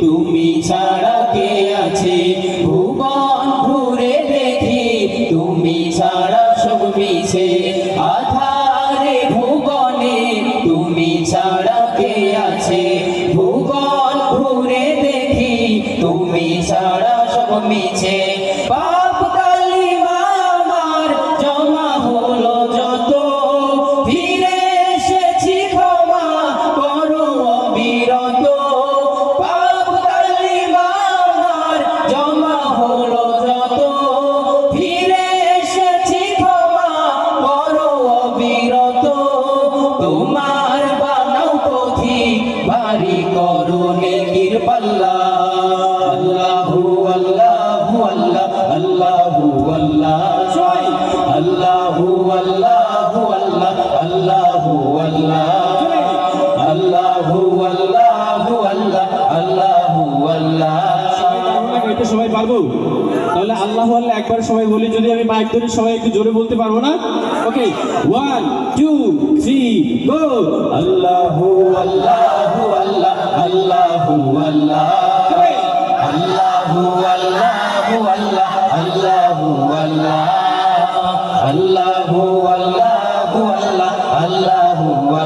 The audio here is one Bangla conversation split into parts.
তুমি ছাড়া আল্লাহ আল্লাহু আল্লাহ আল্লাহু আল্লাহু আল্লাহ। আল্লাহু আল্লাহ এটা সবাই পারব? তাহলে আল্লাহ আল্লাহ একবার সবাই বলি যদি আমি মাইক ধরে সবাই একটু জোরে বলতে পারব না? Okay one two three go আল্লাহ আল্লাহু আল্লাহ আল্লাহু আল্লাহু আল্লাহ আল্লাহু।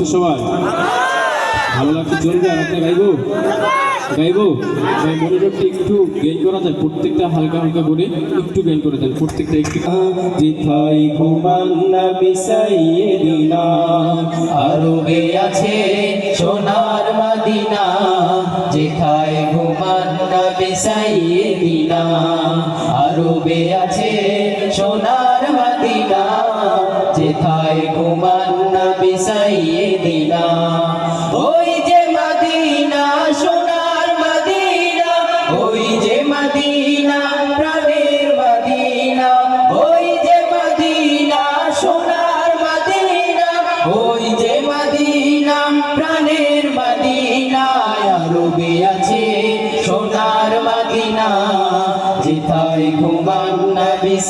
লাগছে সবাই। ভালো লাগছে চলবে আর আপনি গাইবো? গাইবো? ভাই মনোযোগটা একটু গেইন করা যায়, প্রত্যেকটা হালকা হালকা করে একটু গেইন করে দেন, প্রত্যেকটা একটু। যেথায় ঘুমান নবী সাইয়েদিনা আরবে আছে সোনার মদিনা। যেথায় ঘুমান না বিসাইয়ে দিনা সাইয়েদিনা আরবে আছে সোনার মদিনা। যেথায় ঘুমান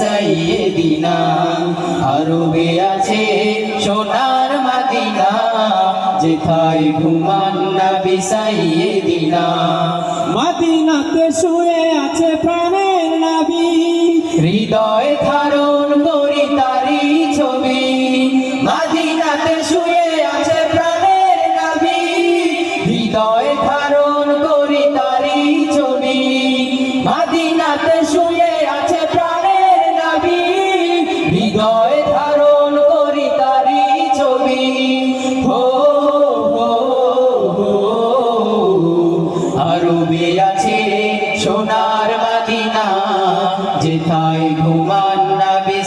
সাইয়েদিনা আরবে আছে সোনার মাদিনা যেথায় ঘুমান নবী সাইয়েদিনা মাদিনাতে শুয়ে আছে প্রাণের নাবি। হৃদয় ধারণ করি তারি ছবি।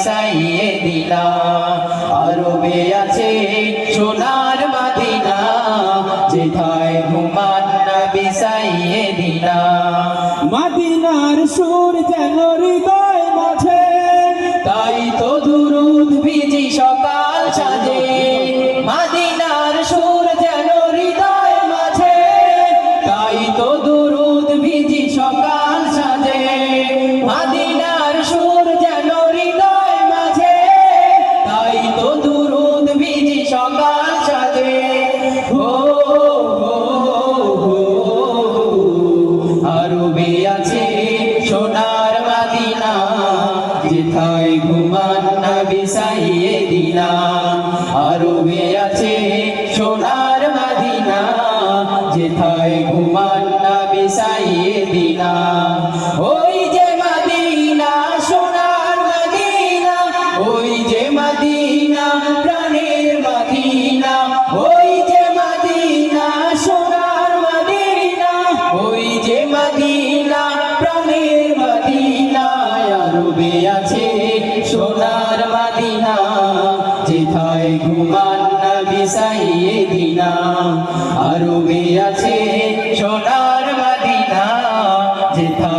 না বিসাইয়ে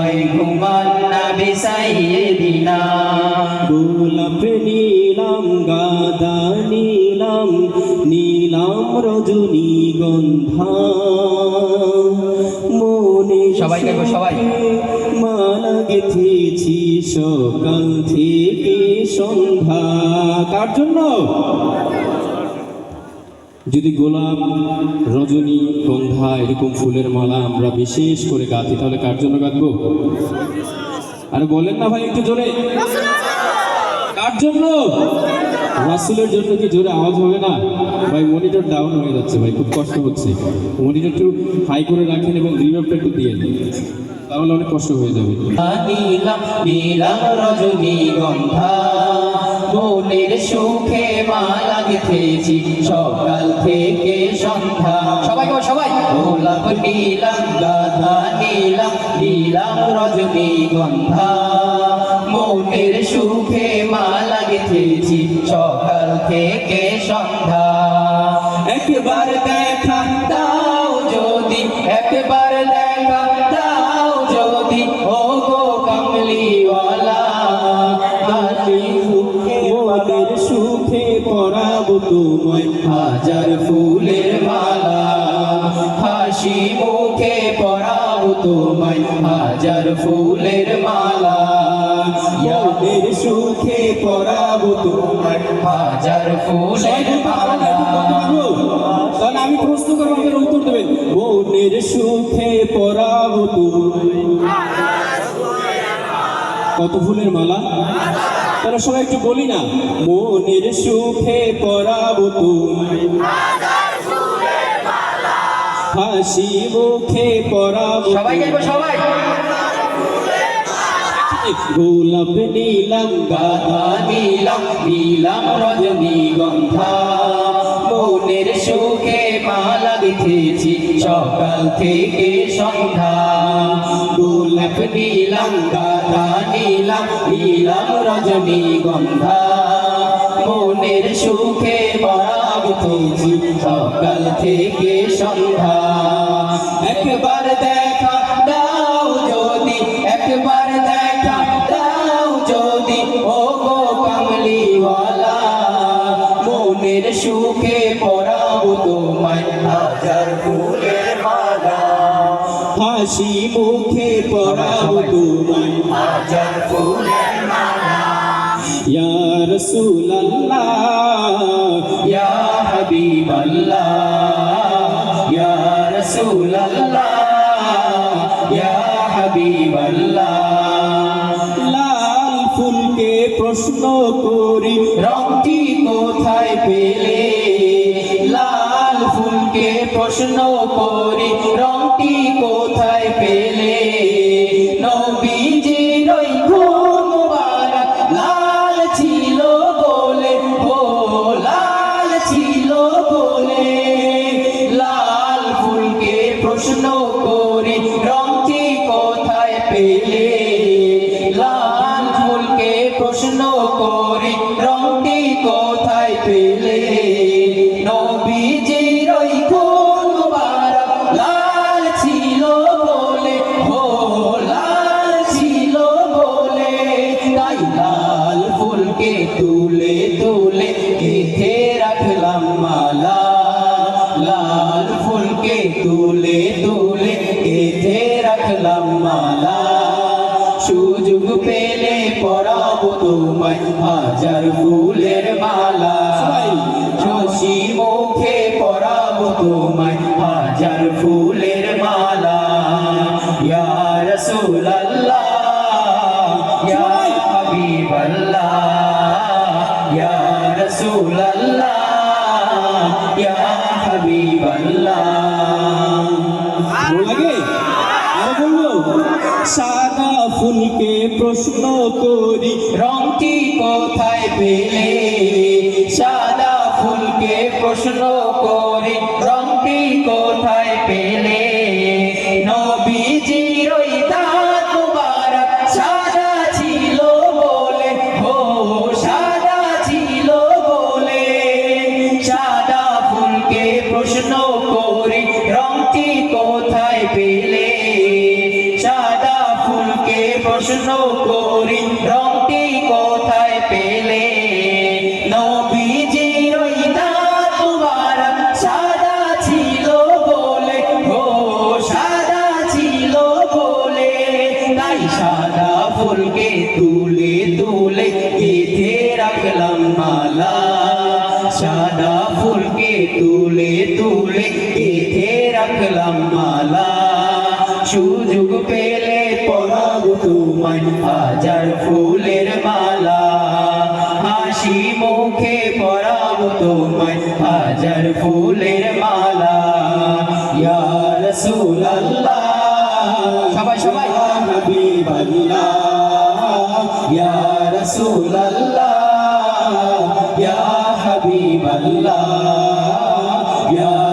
যেথায় ঘুমান নবী সাইয়েদিনা। গোলাপ নীলাম গাদা নীলাম নীলাম রজনী গন্ধা। মনে সবাই সবাই। মালা গেথেছি সকাল থেকে সন্ধ্যা। কার জন্য? যদি গোলাপ, রজনী, গন্ধা এরকম ফুলের মালা আমরা বিশেষ করে গাঁথি, তাহলে কার জন্য গাঁথবো? আর বলেন না ভাই একটু জোরে। কার জন্য? রাসুলের জন্য কি জোরে আওয়াজ হবে না? ভাই মনিটর ডাউন হয়ে যাচ্ছে ভাই, খুব কষ্ট হচ্ছে। মনিটর একটু হাই করে রাখেন এবং রিভার্বটা একটু দিয়ে দিন। তাহলে অনেক কষ্ট হয়ে যাবে। মনের সুখে মালা গেথেছি সকাল থেকে সন্ধ্যা। সবাই সবাই। গোলাপ নীলাম গাধা নীলাম নীলাম রজনী গন্ধা। মনের সুখে মালা গেথেছি সকাল থেকে সন্ধ্যা। একবার হাসি মুখে পরাবো তোমায় হাজার ফুলের মালা। সুখে পরাবো তোমায় হাজার ফুলের মালা তাহলে আমি প্রশ্ন করব আমাদের উত্তর দেবেন। মনের সুখে পরাবো তোমায়। কত ফুলের মালা? তাহলে সবাই একটু বলি না। মনের সুখে পরাবো তোমায়। হাসি মুখে পরাবো সবাই গাইবো সবাই। গোলাপ নীলাম গাধা নীলাম নীলাম রজনী গন্ধা। মনের সুখে মালা গেথেছি সকাল থেকে সন্ধ্যা। গোলাপ নীলাম গাধা নীলাম নীলাম রজনী গন্ধা। মনের সুখে মালা গেথেছি সকাল থেকে সন্ধ্যা। একবার হাবিবাল্লাহ ইয়া রাসূলুল্লাহ ইয়া হাবিবাল্লাহ লাল ফুলকে প্রশ্ন করি তোমায় হাজার ফুলের মালা। হাসি মুখে পরাবো তোমায় হাজার ফুলের মালা। ইয়া রাসূলুল্লাহ ইয়া হাবিবাল্লাহ ইয়া রাসূলুল্লাহ ইয়া হাবিবাল্লাহ। লাগে? আর বলল সাদা ফুলকে প্রশ্ন করি রংটি কোথায় পেলে? সাদা ফুলকে প্রশ্ন করে রাখলাম মালা। সুযোগ পেলে পরাব তোমায় হাজার ফুলের মালা। হাসি মুখে পরাব তোমায় হাজার ফুলের মালা। ইয়া রাসূলুল্লাহ সবাই সবাই। হাবিবাল্লাহ ইয়া রাসূলুল্লাহ ইয়া হাবিবাল্লাহ ইয়া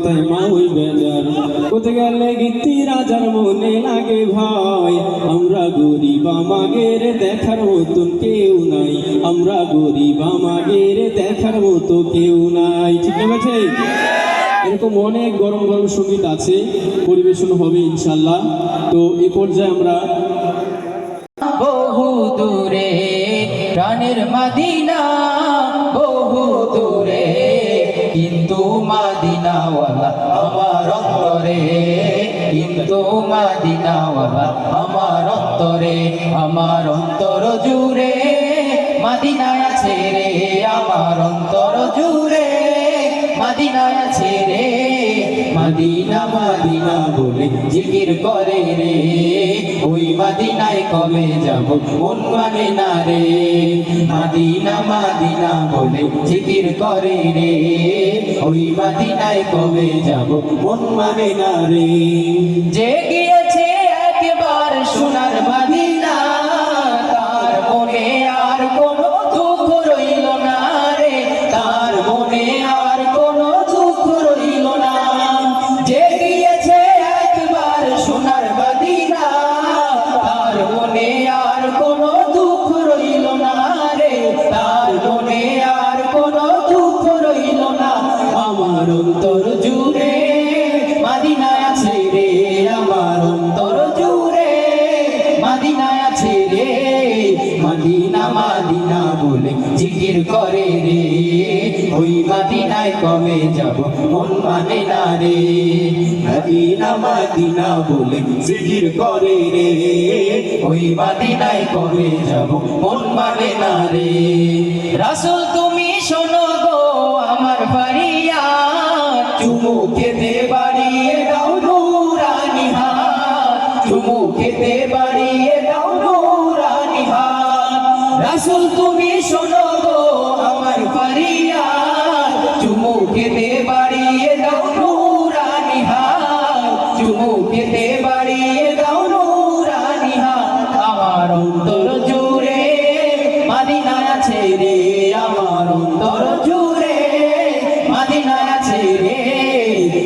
কথায় মা ওই বেজার। কোথায় গেলে গীতি রাজার মনে লাগে ভয়? আমরা গরিব আমাগের দেখার মতন কেউ নাই। আমরা গরিব আমাগের দেখার মতো কেউ নাই। ঠিক বলছে এরকম অনেক গরম গরম সংগীত আছে, পরিবেশন হবে ইনশাল্লাহ। তো এ পর্যায়ে আমরা বহু দূরে, প্রাণের মাদিনা কিন্তু মাদিনাওয়ালা আমার অন্তরে, আমার অন্তর জুড়ে। মাদিনায় আছে রে, আমার অন্তর জুড়ে। মাদিনায় আছে রে মাদিনা, মদিনা বলে জিকির করে রে। ওই মদিনায় কবে যাব মন মানে না রে। মদিনা মদিনা বলে জিকির করে রে। ওই মদিনায় কবে যাব মন মানে না রে। যে মন না রে মাদিনা মাদিনা বলে জিকির করে রে। ওই মাদিনায় কবে যাব, মন মানে না রে। রাসূল, তুমি শোনো গো আমার ফারিয়া চুমু খেতে বাড়িয়ে দাও নুরানি হাত। চুমু খেতে বাড়িয়ে দাও নুরানি হাত। রাসূল, তুমি শোনো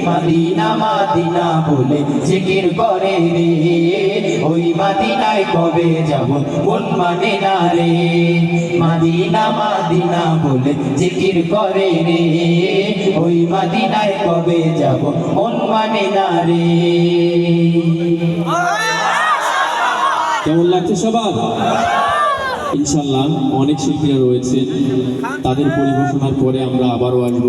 মাদিনা মাদিনা বলে জিকির করে রে। ওই মাদিনায় কবে যাব, মন মানে না রে। মাদিনা মাদিনা বলে জিকির করে রে। ওই মাদিনায় কবে যাব, মন মানে না রে। কেমন লাগছে সবার? ইনশাল্লাহ অনেক শিল্পীরা রয়েছে। তাদের পরিবেশনার পরে আমরা আবারও আসব।